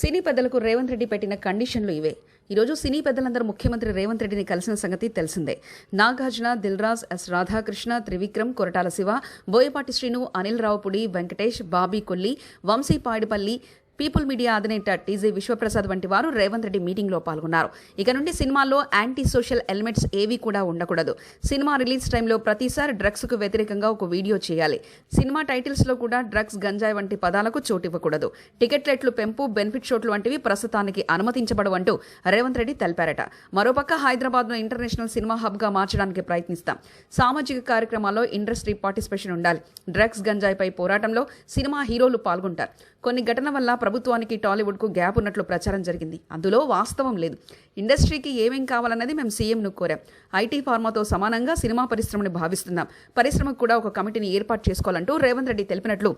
సినీ పెద్దలకు రేవంత్ రెడ్డి పెట్టిన కండిషన్లు ఇవే. ఈరోజు సినీ పెద్దలందరూ ముఖ్యమంత్రి రేవంత్ రెడ్డిని కలిసిన సంగతి తెలిసిందే. Nagarjuna Dilraj S Radhakrishna Trivikram Koratala Siva Boyapati Srinu Anil Ravipudi Venkatesh Bobby Kolli Vamshi Padipalli people media అధినేత టీజీ విశ్వప్రసాద్ వంటి వారు రేవంత్ రెడ్డి మీటింగ్లో పాల్గొన్నారు. ఇక నుండి సినిమాల్లో యాంటీ సోషల్ ఎలిమెంట్స్ ఏవీ కూడా ఉండకూడదు. సినిమా రిలీజ్ టైంలో ప్రతిసారి డ్రగ్స్కు వ్యతిరేకంగా ఒక వీడియో చేయాలి. సినిమా టైటిల్స్లో కూడా డ్రగ్స్ గంజాయి వంటి పదాలకు చోటు ఇవ్వకూడదు. టికెట్ రేట్లు పెంపు బెనిఫిట్ షోట్లు వంటివి ప్రస్తుతానికి అనుమతించబడవంటూ రేవంత్ రెడ్డి తెలిపారట. మరోపక్క హైదరాబాద్ను ఇంటర్నేషనల్ సినిమా హబ్గా మార్చడానికి ప్రయత్నిస్తాం. సామాజిక కార్యక్రమాల్లో ఇండస్ట్రీ పార్టిసిపేషన్ ఉండాలి. డ్రగ్స్ గంజాయిపై పోరాటంలో సినిమా హీరోలు పాల్గొంటారు. కొన్ని ఘటన వల్ల ప్రభుత్వానికి టాలీవుడ్కు గ్యాప్ ఉన్నట్లు ప్రచారం జరిగింది. అందులో వాస్తవం లేదు. ఇండస్ట్రీకి ఏమేం కావాలన్నది మేము సీఎంను కోరాం. ఐటీ ఫార్మాతో సమానంగా సినిమా పరిశ్రమని భావిస్తున్నాం. పరిశ్రమకు కూడా ఒక కమిటీని ఏర్పాటు చేసుకోవాలంటూ రేవంత్ రెడ్డి తెలిపినట్లు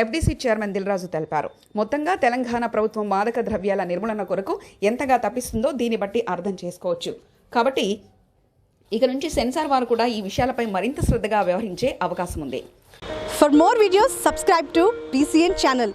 ఎఫ్డీసీ చైర్మన్ దిల్రాజు తెలిపారు. మొత్తంగా తెలంగాణ ప్రభుత్వం మాదక ద్రవ్యాల నిర్మూలన కొరకు ఎంతగా తప్పిస్తుందో దీన్ని బట్టి అర్థం చేసుకోవచ్చు. కాబట్టి ఇక నుంచి సెన్సార్ వారు కూడా ఈ విషయాలపై మరింత శ్రద్ధగా వ్యవహరించే అవకాశం ఉంది. For more videos subscribe to BCN channel